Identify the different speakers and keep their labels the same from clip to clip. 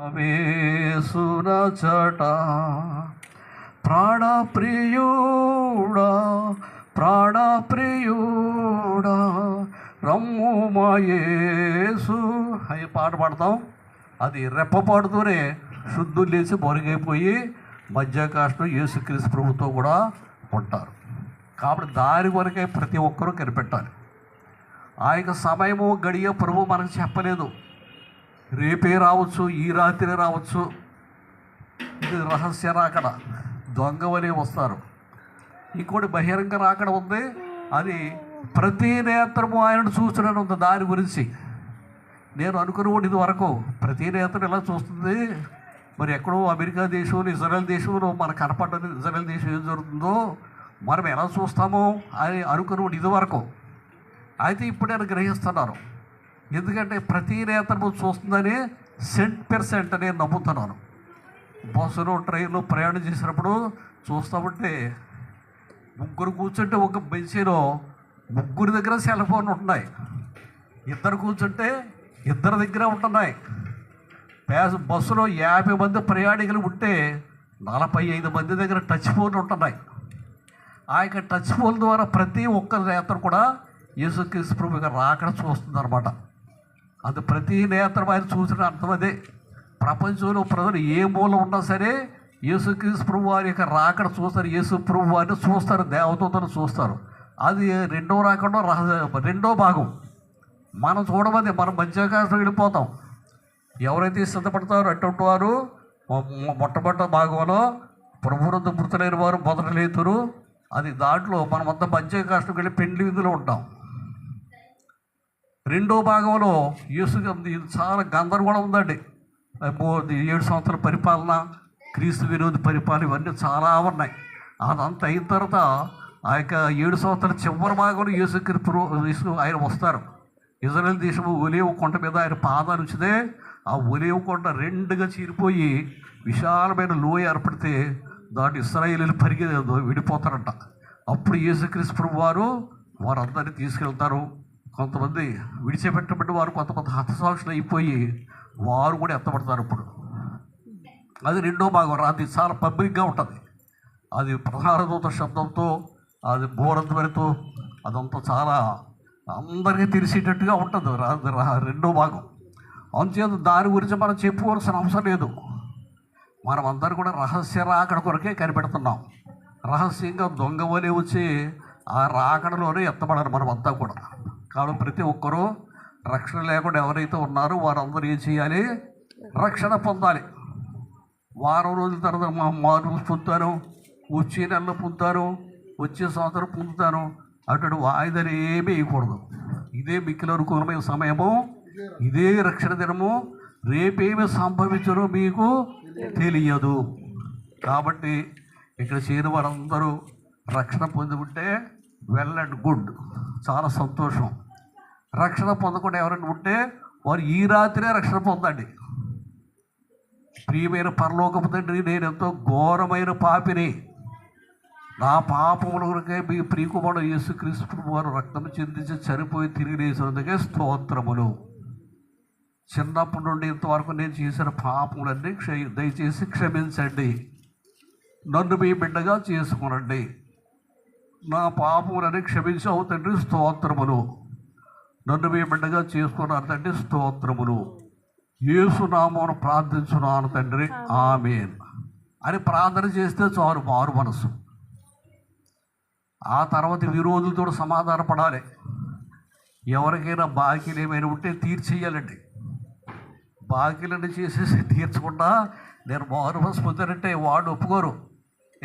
Speaker 1: వేసున చట. ప్రాణప్రియుడా ప్రాణప్రియుడా రమ్ము మాయేసు అవి పాట పాడతాం. అది రెప్ప పాడుతూనే శుద్ధులు లేచి బొరిగైపోయి మధ్యాకాశం యేసుక్రీస్తు ప్రభుతో కూడా ఉంటారు. కాబట్టి దారి వరకే ప్రతి ఒక్కరూ కనిపెట్టాలి. ఆ యొక్క సమయము గడియ ప్రభు మనకు చెప్పలేదు. రేపే రావచ్చు ఈ రాత్రి రావచ్చు. ఇది రహస్య రాకడ. దొంగ వస్తారు. ఇంకోటి బహిరంగ రాకడ ఉంది. అది ప్రతి నేత్రము ఆయనను చూస్తున్నాను ఉంది దాని గురించి. నేను అనుకుని ఇది వరకు ప్రతి నేత్రం ఎలా చూస్తుంది? మరి ఎక్కడో అమెరికా దేశంలో ఇజ్రాయెల్ దేశంలో మన కనపడ్డది ఇజ్రాయెల్ దేశం ఏం జరుగుతుందో మనం ఎలా చూస్తామో అని అనుకుని ఇది వరకు అయితే ఇప్పుడు నేను గ్రహిస్తున్నాను. ఎందుకంటే ప్రతి నేతను చూస్తుందని సెంట్ పెర్సెంట్ నేను నమ్ముతున్నాను. బస్సులో ట్రైన్లో ప్రయాణం చేసినప్పుడు చూస్తామంటే ముగ్గురు కూర్చుంటే ఒక బెంచీలో ముగ్గురు దగ్గర సెల్ ఫోన్ ఉంటున్నాయి. ఇద్దరు కూర్చుంటే ఇద్దరి దగ్గర ఉంటున్నాయి. ప్యాస్ బస్సులో యాభై మంది ప్రయాణికులు ఉంటే నలభై ఐదు మంది దగ్గర టచ్ ఫోన్ ఉంటున్నాయి. ఆ యొక్క టచ్ ఫోన్ ద్వారా ప్రతి ఒక్క నేతను కూడా యేసుక్రీస్తు ప్రభు యొక్క రాకడ చూస్తుంది అనమాట అది ప్రతి నేత్రం ఆయన చూసిన అర్థం అదే. ప్రపంచంలో ప్రజలు ఏ మూల ఉన్నా సరే యేసుక్రీస్తు ప్రభు వారి యొక్క రాకడ చూస్తారు. యేసు ప్రభు వారిని చూస్తారు. దేవతలను చూస్తారు. అది రెండో రాకడో రహ రెండో భాగం. మనం చూడమని మనం మధ్యాకాశం వెళ్ళిపోతాం. ఎవరైతే సిద్ధపడతారో అటువంటి వారు మొట్టమొదటి భాగంలో ప్రభునందు మృతులైన వారు మొదట లేతురు. అది దాంట్లో మనమంతా మధ్యాకాశం వెళ్ళి పెండ్లి విధులు ఉంటాం. రెండో భాగంలో యేసు చాలా గందరగోళం ఉందండి. ఏడు సంవత్సరాల పరిపాలన క్రీస్తు విరోధి పరిపాలన ఇవన్నీ చాలా ఉన్నాయి. అదంతా అయిన తర్వాత ఆ యొక్క ఏడు సంవత్సరాల చివరి భాగంలో యేసు యేసు ఆయన వస్తారు. ఇజ్రాయల్ దేశము ఒలేవు కొండ మీద ఆయన పాదాలు ఉంచితే ఆ ఒలేవు కొండ రెండుగా చీరిపోయి విశాలమైన లోయ ఏర్పడితే దాన్ని ఇస్రాయేలీలు పరిగి విడిపోతారంట. అప్పుడు యేసుక్రీస్తు ప్రభు వారు వారందరినీ తీసుకెళ్తారు. కొంతమంది విడిచిపెట్టబడి వారు కొంతమంది హతసాక్షులు అయిపోయి వారు కూడా ఎత్తబడతారు ఇప్పుడు. అది రెండో భాగం. అది చాలా పబ్లిక్గా ఉంటుంది. అది ప్రధానదూత శబ్దంతో అది బోరధ్వనితో అదంతా చాలా అందరికీ తెలిసేటట్టుగా ఉంటుంది. రా- రెండో భాగం. అందుచేత దాని గురించి మనం చెప్పుకోవాల్సిన అవసరం లేదు. మనం అందరూ కూడా రహస్య రాకడ కొరకే కనిపెడుతున్నాం. రహస్యంగా దొంగ వలె వచ్చి ఆ రాకడలోనే ఎత్తబడాలి మనం అంతా కూడా. కాబట్టి ప్రతి ఒక్కరూ రక్షణ లేకుండా ఎవరైతే ఉన్నారో వారందరూ ఏం చేయాలి? రక్షణ పొందాలి. వారం రోజుల తర్వాత మా మారులు పొందుతాను వచ్చే నెలలో పొందుతారు వచ్చే సంవత్సరం పొందుతాను అటువంటి వాయిదాలు ఏమీ వేయకూడదు. ఇదే మిక్కిలి అనుకూలమైన సమయము. ఇదే రక్షణ దినము. రేపేమి సంభవించరో మీకు తెలియదు. కాబట్టి ఇక్కడ చేరిన వారందరూ రక్షణ పొంది ఉంటే వెల్ అండ్ గుడ్. చాలా సంతోషం. రక్షణ పొందకుండా ఎవరైనా ఉంటే వారు ఈ రాత్రే రక్షణ పొందండి. ప్రియమైన పరలోకపు తండ్రి నేను ఎంతో ఘోరమైన పాపిని. నా పాపములకే కొరకే మీ ప్రియకుమారు యేసుక్రీస్తు వారు రక్తం చెందించి చనిపోయి తిరిగి లేచినందుకే స్తోత్రములు. చిన్నప్పటి నుండి ఇంతవరకు నేను చేసిన పాపములన్నీ క్షయ దయచేసి క్షమించండి. నన్ను మీ బిడ్డగా చేసుకునండి. నా పాపములన్నీ క్షమించి అవు తండ్రి స్తోత్రములు. నన్ను మీ బిడ్డగా చేసుకున్నారు తండ్రి స్తోత్రములు. యేసునామమును ప్రార్థించున్నాను తండ్రి. ఆమెన్. అని ప్రార్థన చేస్తే చాలు మారు మనసు. ఆ తర్వాత విరోధులతో సమాధాన పడాలి. ఎవరికైనా బాకీలు ఏమైనా ఉంటే తీర్చేయాలండి. బాకీలను చేసేసి తీర్చకుండా నేను మారు మనసు పొందానంటే వాడు ఒప్పుకోరు.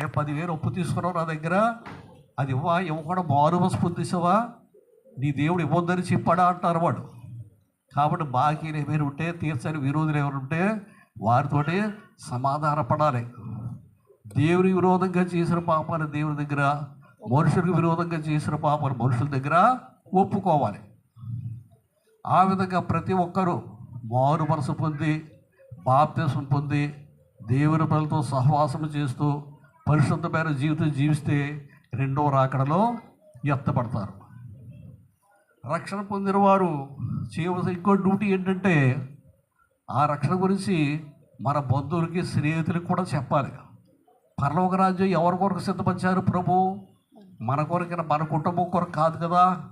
Speaker 1: ఏ పదివేలు ఒప్పు తీసుకున్నావు నా దగ్గర? అది ఇవ్వా ఇవ్వకుండా మారు మనసు పొందేసావా? నీ దేవుడు ఇవ్వద్దని చెప్పాడా అంటారు వాడు. కాబట్టి బాకీలు ఏమైనా ఉంటే తీర్చని విరోధులు ఎవరు ఉంటే వారితోటి సమాధాన పడాలి దేవుని విరోధంగా చేసిన పాపాన్ని దేవుని దగ్గర మనుషులకు విరోధంగా చేసిన పాపాన్ని మనుషుల దగ్గర ఒప్పుకోవాలి. ఆ విధంగా ప్రతి ఒక్కరూ మారు మనసు పొంది బాప్తీసం పొంది దేవుని పనులతో సహవాసం చేస్తూ పరిశుద్ధమైన జీవితం జీవిస్తే రెండో రాకడలో ఎత్తపడతారు రక్షణ పొందిన వారు చేయవలసిన ఇంకో డ్యూటీ ఏంటంటే ఆ రక్షణ గురించి మన బంధువులకి స్నేహితులకి కూడా చెప్పాలి. పర్లోక రాజ్యం ఎవరి కొరకు సిద్ధపరిచారు ప్రభు? మన కొరకైనా మన కుటుంబం కొరకు కాదు కదా.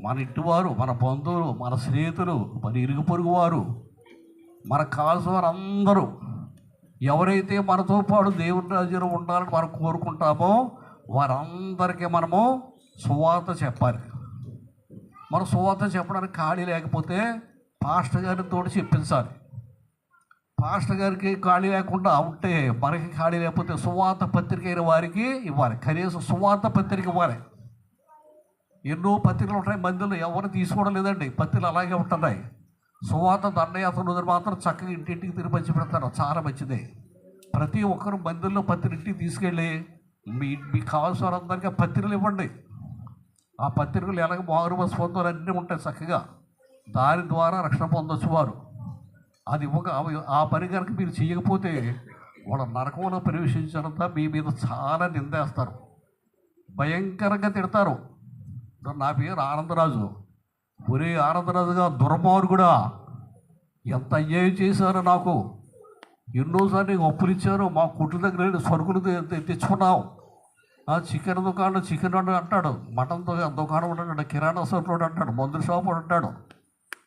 Speaker 1: మన ఇంటివారు మన బంధువులు మన స్నేహితులు మన ఇరుగు పొరుగు వారు మనకు కావాల్సిన వారు అందరూ ఎవరైతే మనతో పాటు దేవుని రాజ్యంలో ఉండాలని మనం కోరుకుంటామో వారందరికీ మనము సువార్త చెప్పాలి. మన సువార్త చెప్పడానికి ఖాళీ లేకపోతే పాస్టర్ గారిని తోటి చెప్పించాలి పాస్టర్ గారికి ఖాళీ లేకుండా ఉంటే మనకి ఖాళీ లేకపోతే సువార్త పత్రిక అయిన వారికి ఇవ్వాలి. కనీసం సువార్త పత్రిక ఇవ్వాలి. ఎన్నో పత్రికలు ఉంటాయి. మందిలో ఎవరు తీసుకోవడం లేదండి. పత్రికలు అలాగే ఉంటున్నాయి. సువాత దండయాత్రలు మాత్రం చక్కగా ఇంటింటికి తిరిగి పంచి పెడతారు చాలా మంచిదే. ప్రతి ఒక్కరు మందిలో పత్రిక ఇంటికి తీసుకెళ్ళి మీ మీకు కావాల్సిన వారందరికీ పత్రికలు ఇవ్వండి. ఆ పత్రికలు ఎలాగ మారు స్పందనలు అన్నీ ఉంటాయి చక్కగా. దాని ద్వారా రక్షణ పొందొచ్చు వారు అది ఒక ఆ పని కనుక మీరు చేయకపోతే వాళ్ళ నరకంలో ప్రవేశించడంతా మీ మీద చాలా నిందేస్తారు. భయంకరంగా తిడతారు. నా పేరు ఆనందరాజు. ఒరే ఆనందరాజుగా దుర్మార్గుడా ఎంత అన్యాయం చేశారో నాకు. ఎన్నోసార్లు నీకు అప్పులు ఇచ్చారు మా కుట్ల దగ్గర స్వర్గులు సరుకులు తెచ్చుకున్నావు చికెన్ దుకాణం చికెన్ వండు అంటాడు. మటన్ దుకాణం ఉంటాడు కిరాణా సరుకులు అంటాడు. మందుల షాపు అంటాడు.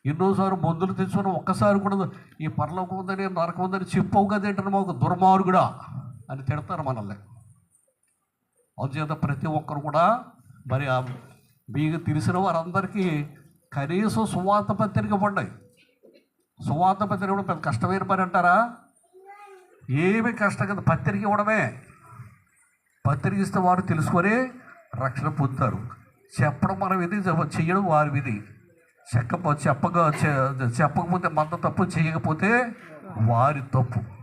Speaker 1: ఎన్నోసార్లు మందులు తెచ్చుకుని ఒక్కసారి కూడా ఈ పరలోకం ఉందని నరకం ఉందని చెప్పవు కదేంటని మాకు దుర్మార్గుడా అని తిడతారు మనల్ని. అందుచేత ప్రతి ఒక్కరు కూడా మరి మీకు తెలిసిన వారందరికీ కనీసం సువార్త పత్రిక ఇవ్వండి. సువార్త పత్రిక ఇవ్వడం పెద్ద కష్టమైన పని అంటారా? ఏమి కష్టం కదా. పత్రిక ఇవ్వడమే. పత్రికిస్తే వారు తెలుసుకొని రక్షణ పొందుతారు. చెప్పడం మన విధి చేయడం వారి విధి. చెక్క చెప్పగా చె- చెప్పకపోతే మన తప్పు చేయకపోతే వారి తప్పు.